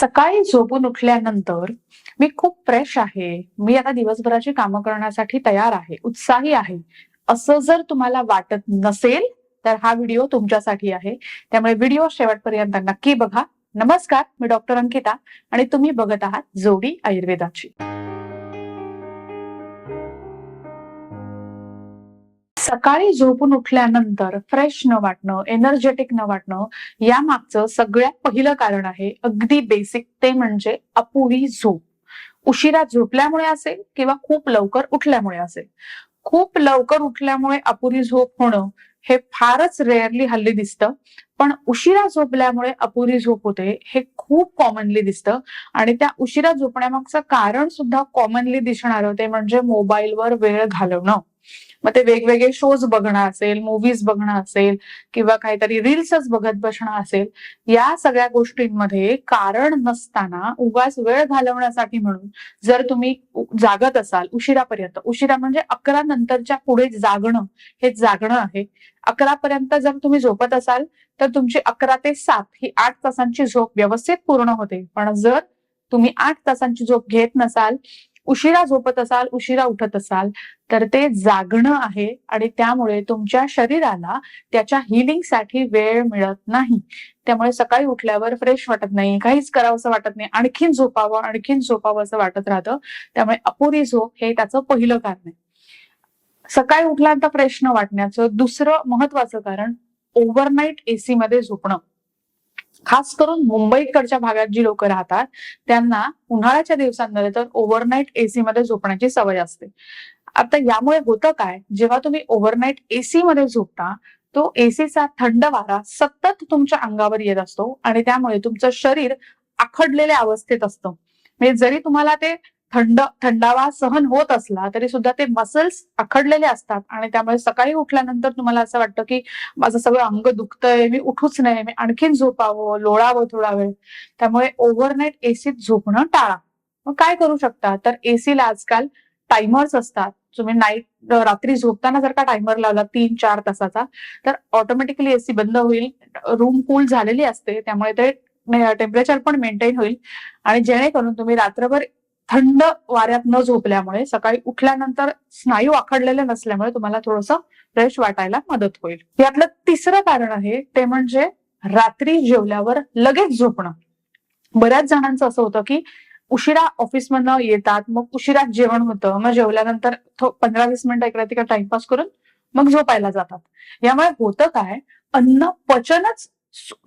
सकाळी झोपून उठल्यानंतर मी खूप फ्रेश आहे. मी आता दिवसभराची कामं करण्यासाठी तयार आहे उत्साही आहे. असं जर तुम्हाला वाटत नसेल तर हा व्हिडिओ तुमच्यासाठी आहे. त्यामुळे व्हिडिओ शेवटपर्यंत नक्की बघा. नमस्कार मी डॉक्टर अंकिता आणि तुम्ही बघत आहात जोडी आयुर्वेदाची. सकाळी झोपून उठल्यानंतर फ्रेश न वाटणं एनर्जेटिक न वाटणं या मागचं सगळ्यात पहिलं कारण आहे अगदी बेसिक ते म्हणजे अपुरी झोप. उशिरा झोपल्यामुळे असेल किंवा खूप लवकर उठल्यामुळे असेल. खूप लवकर उठल्यामुळे अपुरी झोप होणं हे फारच रेअरली हल्ली दिसतं पण उशिरा झोपल्यामुळे अपुरी झोप होते हे खूप कॉमनली दिसतं आणि त्या उशिरा झोपण्यामागचं कारण सुद्धा कॉमनली दिसणार ते म्हणजे मोबाईलवर वेळ घालवणं. मग ते वेगवेगळे शोज बघणं असेल मूवीज बघणं असेल किंवा काहीतरी रील्सच बघत बसणं असेल या सगळ्या गोष्टींमध्ये कारण नसताना उगाच वेळ घालवण्यासाठी म्हणून जर तुम्ही जागत असाल उशिरापर्यंत उशिरा म्हणजे अकरा नंतरच्या पुढे जागणं हे जागणं आहे. अकरा पर्यंत जर तुम्ही झोपत असाल तर तुमची अकरा ते सात ही आठ तासांची झोप व्यवस्थित पूर्ण होते. पण जर तुम्ही आठ तासांची झोप घेत नसाल उशिरा झोपत असाल उशिरा उठत असाल तर ते जागणं आहे आणि त्यामुळे तुमच्या शरीराला त्याच्या हिलिंगसाठी वेळ मिळत नाही. त्यामुळे सकाळी उठल्यावर फ्रेश वाटत नाही काहीच करावंसं वाटत नाही आणखीन झोपावं आणखीन झोपावं असं वाटत राहतं. त्यामुळे अपुरी झोप हे त्याचं पहिलं कारण आहे. सकाळी उठल्यानंतर फ्रेश न वाटण्याचं दुसरं महत्वाचं कारण ओव्हरनाईट एसी मध्ये झोपणं. खास करून मुंबईकडच्या भागात जी लोक राहतात त्यांना उन्हाळ्याच्या दिवसांमध्ये तर ओव्हरनाईट एसी मध्ये झोपण्याची सवय असते. आता यामुळे होतं काय? जेव्हा तुम्ही ओव्हरनाईट एसी मध्ये झोपता तो एसीचा थंड वारा सतत तुमच्या अंगावर येत असतो आणि त्यामुळे तुमचं शरीर आखडलेल्या अवस्थेत असतं. म्हणजे जरी तुम्हाला ते थंड थंडावा सहन होत असला तरी सुद्धा ते मसल्स आखडलेले असतात. आणि त्यामुळे सकाळी उठल्यानंतर तुम्हाला असं वाटतं की माझं सगळं अंग दुखतंय मी उठूच नाही मी आणखीन झोपावं लोळावं थोडा वेळ. त्यामुळे ओव्हरनाईट एसीत झोपणं टाळा. मग काय करू शकता? तर एसीला आजकाल टायमर्स असतात. तुम्ही नाईट रात्री झोपताना जर का टायमर लावला तीन चार तासाचा तर ऑटोमॅटिकली एसी बंद होईल. रूम कूल झालेली असते. त्यामुळे ते टेम्परेचर पण मेंटेन होईल. आणि जेणेकरून तुम्ही रात्रभर थंड वाऱ्यात न झोपल्यामुळे सकाळी उठल्यानंतर स्नायू आखडलेले नसल्यामुळे तुम्हाला थोडंसं फ्रेश वाटायला मदत होईल. यातलं तिसरं कारण आहे ते म्हणजे रात्री जेवल्यावर लगेच झोपणं. बऱ्याच जणांचं असं होतं की उशिरा ऑफिसमधनं येतात मग उशिरा जेवण होतं मग जेवल्यानंतर पंधरा वीस मिनिटं इकडे तिकडे टाइमपास करून मग झोपायला जातात. यामुळे होतं काय अन्न पचनच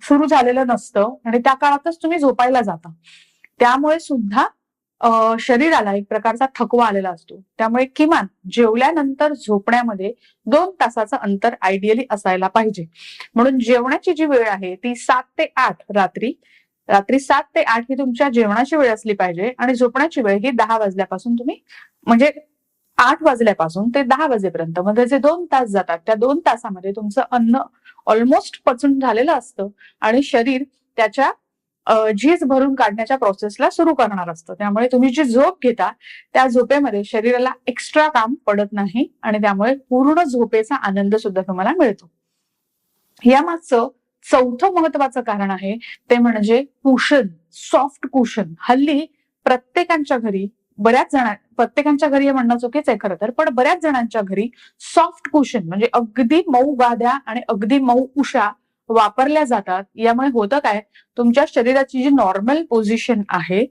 सुरू झालेलं नसतं आणि त्या काळातच तुम्ही झोपायला जाता. त्यामुळे सुद्धा शरीराला एक प्रकारचा थकवा आलेला असतो. त्यामुळे किमान जेवल्यानंतर झोपण्यामध्ये दोन तासाचं अंतर आयडियली असायला पाहिजे. म्हणून जेवणाची जी वेळ आहे ती सात ते आठ रात्री. रात्री सात ते आठ ही तुमच्या जेवणाची वेळ असली पाहिजे आणि झोपण्याची वेळ ही दहा वाजल्यापासून तुम्ही म्हणजे आठ वाजल्यापासून ते दहा वाजेपर्यंत. मध्ये जे दोन तास जातात त्या दोन तासामध्ये तुमचं अन्न ऑलमोस्ट पचून झालेलं असतं आणि शरीर त्याच्या झीज भरून काढण्याच्या प्रोसेसला सुरू करणार असतं. त्यामुळे तुम्ही जी झोप घेता त्या झोपेमध्ये शरीराला एक्स्ट्रा काम पडत नाही आणि त्यामुळे पूर्ण झोपेचा आनंद सुद्धा तुम्हाला मिळतो. यामागचं चौथं महत्वाचं कारण आहे ते म्हणजे कुशन सॉफ्ट कुशन. हल्ली प्रत्येकांच्या घरी बऱ्याच जण प्रत्येकांच्या घरी हे म्हणणं चुकीच आहे खरं तर पण बऱ्याच जणांच्या घरी सॉफ्ट कुशन म्हणजे अगदी मऊ गाद्या आणि अगदी मऊ उशा वापरल्या जातात. यामुळे होतं काय? तुमच्या शरीराची जी नॉर्मल पोझिशन आहे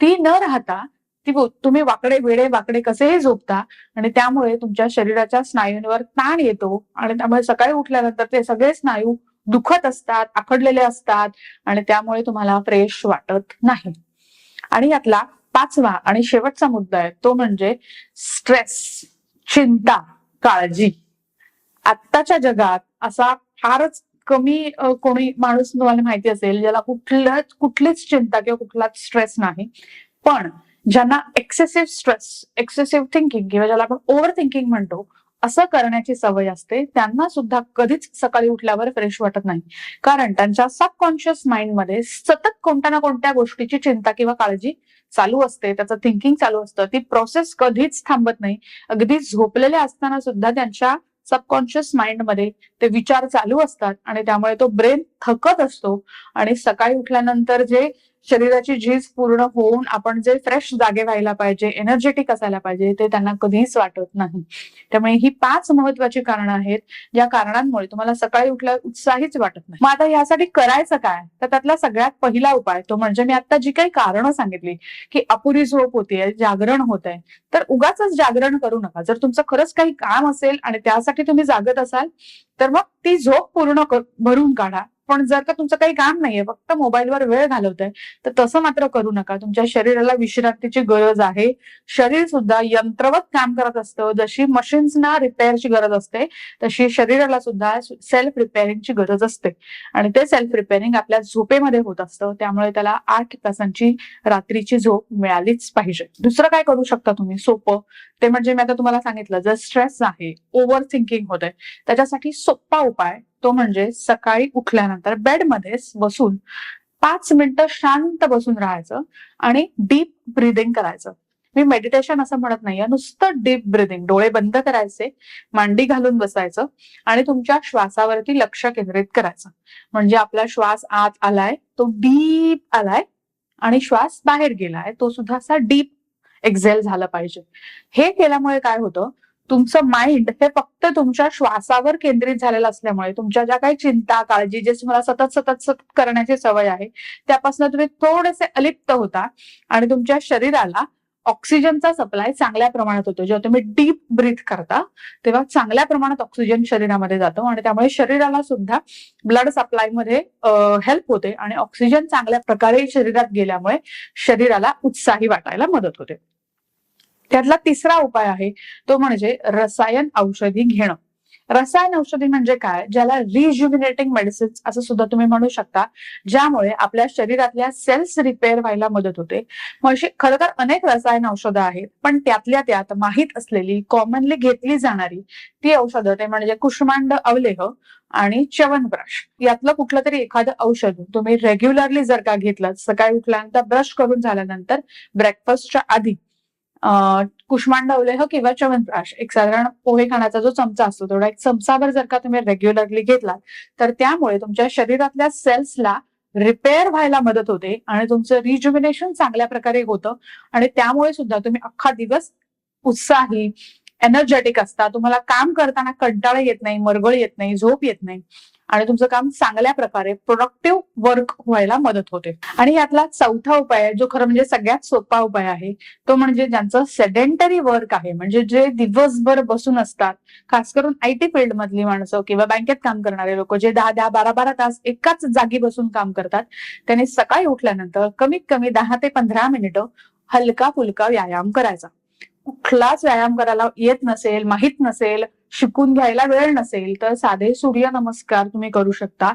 ती न राहता ती तुम्ही वाकडे वेडे वाकडे कसेही झोपता आणि त्यामुळे तुमच्या शरीराच्या स्नायूंवर ताण येतो आणि त्यामुळे सकाळी उठल्यानंतर ते सगळे स्नायू दुखत असतात आखडलेले असतात आणि त्यामुळे तुम्हाला फ्रेश वाटत नाही. आणि यातला पाचवा आणि शेवटचा मुद्दा आहे तो म्हणजे स्ट्रेस चिंता काळजी. आत्ताच्या जगात असा फारच कमी कोणी माणूस तुम्हाला माहिती असेल ज्याला कुठल्याच कुठलीच चिंता किंवा कुठलाच स्ट्रेस नाही. पण ज्यांना एक्सेसिव्ह स्ट्रेस एक्सेसिव्ह थिंकिंग किंवा ज्याला आपण ओव्हर थिंकिंग म्हणतो असं करण्याची सवय असते त्यांना सुद्धा कधीच सकाळी उठल्यावर फ्रेश वाटत नाही. कारण त्यांच्या सबकॉन्शियस माइंडमध्ये सतत कोणत्या ना कोणत्या गोष्टीची चिंता किंवा काळजी चालू असते त्याचं थिंकिंग चालू असतं ती प्रोसेस कधीच थांबत नाही. अगदी झोपलेल्या असताना सुद्धा त्यांच्या सबकॉन्शियस माइंडमध्ये ते विचार चालू असतात आणि त्यामुळे तो ब्रेन थकत असतो. आणि सकाळी उठल्यानंतर जे शरीराची झीज पूर्ण होऊन आपण जे फ्रेश जागे व्हायला पाहिजे एनर्जेटिक असायला पाहिजे ते त्यांना कधीच वाटत नाही. त्यामुळे ही पाच महत्वाची कारणं आहेत ज्या कारणांमुळे तुम्हाला सकाळी उठला उत्साहीच वाटत नाही. मग आता यासाठी करायचं काय? तर त्यातला सगळ्यात पहिला उपाय तो म्हणजे मी आता जी काही कारणं सांगितली की अपुरी झोप होतीये जागरण होत आहे तर उगाच जागरण करू नका. जर तुमचं खरंच काही काम असेल आणि त्यासाठी तुम्ही जागत असाल तर मग ती झोप पूर्ण भरून काढा. पण जर का तुमचं काही काम नाहीये फक्त मोबाईलवर वेळ घालवताय तर तसं मात्र करू नका. तुमच्या शरीराला विश्रांतीची गरज आहे. शरीर सुद्धा यंत्रवत काम करत असतं. जशी मशीन्सना रिपेअरची गरज असते तशी शरीराला सुद्धा सेल्फ रिपेअरिंगची गरज असते. आणि ते सेल्फ रिपेअरिंग आपल्या झोपेमध्ये होत असतं. त्यामुळे त्याला आठ तासांची रात्रीची झोप मिळालीच पाहिजे. दुसरं काय करू शकता तुम्ही? सोपं. ते म्हणजे मी आता तुम्हाला सांगितलं जर स्ट्रेस आहे ओव्हर थिंकिंग होत आहे त्याच्यासाठी सोपा उपाय तो म्हणजे सकाळी उठल्यानंतर बेडमध्येच बसून पाच मिनिटं शांत बसून राहायचं आणि डीप ब्रिदिंग करायचं. मी मेडिटेशन असं म्हणत नाहीये नुसतं डीप ब्रिदिंग डोळे बंद करायचे मांडी घालून बसायचं आणि तुमच्या श्वासावरती लक्ष केंद्रित करायचं. म्हणजे आपला श्वास आत आलाय तो डीप आलाय आणि श्वास बाहेर गेलाय तो सुद्धा असा डीप एक्झेल झाला पाहिजे. हे केल्यामुळे काय होतं तुमचं माइंड हे फक्त तुमच्या श्वासावर केंद्रित झालेलं असल्यामुळे तुमच्या ज्या काही चिंता काळजी जे तुम्हाला सतत सतत सतत करण्याची सवय आहे त्यापासून तुम्ही थोडेसे अलिप्त होता आणि तुमच्या शरीराला ऑक्सिजनचा सप्लाय चांगल्या प्रमाणात होतो. जेव्हा तुम्ही डीप ब्रीथ करता तेव्हा चांगल्या प्रमाणात ऑक्सिजन शरीरामध्ये जातो आणि त्यामुळे शरीराला सुद्धा ब्लड सप्लायमध्ये हेल्प होते आणि ऑक्सिजन चांगल्या प्रकारे शरीरात गेल्यामुळे शरीराला उत्साही वाटायला मदत होते. त्यातला तिसरा उपाय आहे तो म्हणजे रसायन औषधी घेणं. रसायन औषधी म्हणजे काय? ज्याला रिज्युमिनेटिंग मेडिसिन असं सुद्धा तुम्ही म्हणू शकता ज्यामुळे आपल्या शरीरातल्या सेल्स रिपेअर व्हायला मदत होते. मग अशी खरं तर अनेक रसायन औषधं आहेत पण त्यातल्या त्यात माहीत असलेली कॉमनली घेतली जाणारी ती औषधं ते म्हणजे कुष्मांड अवलेह आणि च्यवनप्राश यातलं कुठलं तरी एखादं औषध तुम्ही रेग्युलरली जर का घेतलं सकाळी उठल्यानंतर ब्रश करून झाल्यानंतर ब्रेकफास्टच्या आधी कुष्मांडवले हो किंवा च्यवनप्राश एक साधारण पोहे खाण्याचा जो चमचा असतो तेवढा एक चमचाभर जर का तुम्ही रेग्युलरली घेतला तर त्यामुळे तुमच्या शरीरातल्या सेल्सला रिपेअर व्हायला मदत होते आणि तुमचं रिज्युमिनेशन चांगल्या प्रकारे होतं आणि त्यामुळे सुद्धा तुम्ही अख्खा दिवस उत्साही एनर्जेटिक असता. तुम्हाला काम करताना कंटाळा येत नाही मरगळ येत नाही झोप येत नाही. आणि तुमचं काम चांगल्या प्रकारे प्रोडक्टिव्ह वर्क व्हायला मदत होते. आणि यातला चौथा उपाय आहे जो खरं म्हणजे सगळ्यात सोपा उपाय आहे तो म्हणजे ज्यांचं सेडेंटरी वर्क आहे म्हणजे जे दिवसभर बसून असतात खास करून आय टी फील्ड मधली माणसं किंवा बँकेत काम करणारे लोक जे दहा दहा बारा बारा तास एकाच जागी बसून काम करतात त्यांनी सकाळी उठल्यानंतर कमीत कमी दहा ते पंधरा मिनिटं हलका फुलका व्यायाम करायचा. कुठलाच व्यायाम करायला येत नसेल माहीत नसेल शिकून घ्यायला वेळ नसेल तर साधे सूर्य नमस्कार तुम्ही करू शकता.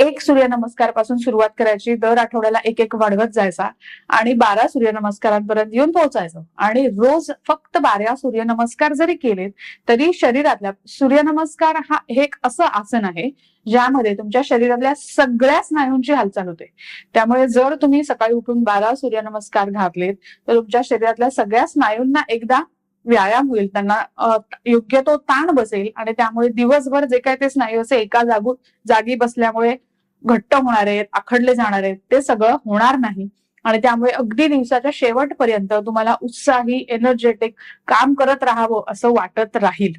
एक सूर्यनमस्कारपासून सुरुवात करायची दर आठवड्याला एक एक वाढवत जायचा आणि बारा सूर्यनमस्कारांपर्यंत येऊन पोहोचायचं. आणि रोज फक्त बारा सूर्यनमस्कार जरी केलेत तरी शरीरातल्या सूर्यनमस्कार हा हे एक असं आसन आहे ज्यामध्ये तुमच्या शरीरातल्या सगळ्या स्नायूंची हालचाल होते. त्यामुळे जर तुम्ही सकाळी उठून बारा सूर्यनमस्कार घातलेत तर तुमच्या शरीरातल्या सगळ्या स्नायूंना एकदा व्यायाम होईल त्यांना योग्य तो ताण बसेल आणि त्यामुळे दिवसभर जे काय ते स्नायू असे एका जागू जागी बसल्यामुळे घट्ट होणार आहेत आखडले जाणार आहेत ते सगळं होणार नाही. आणि त्यामुळे अगदी दिवसाच्या शेवटपर्यंत तुम्हाला उत्साही एनर्जेटिक काम करत राहावं असं वाटत राहील.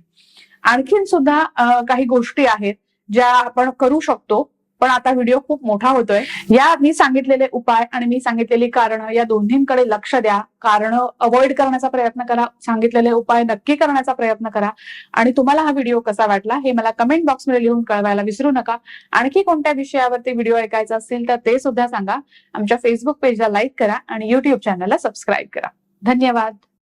आणखीन सुद्धा काही गोष्टी आहेत ज्या आपण करू शकतो. पण आता व्हिडिओ खूप मोठा होतोय. या मी सांगितलेले उपाय आणि मी सांगितलेली कारणं या दोन्हींकडे लक्ष द्या. कारण अवॉइड करण्याचा प्रयत्न करा. सांगितलेले उपाय नक्की करण्याचा प्रयत्न करा. आणि तुम्हाला हा व्हिडिओ कसा वाटला हे मला कमेंट बॉक्समध्ये लिहून कळवायला विसरू नका. आणखी कोणत्या विषयावरती व्हिडिओ ऐकायचा असेल तर ते सुद्धा सांगा. आमच्या फेसबुक पेजला लाईक करा आणि युट्यूब चॅनलला सबस्क्राईब करा. धन्यवाद.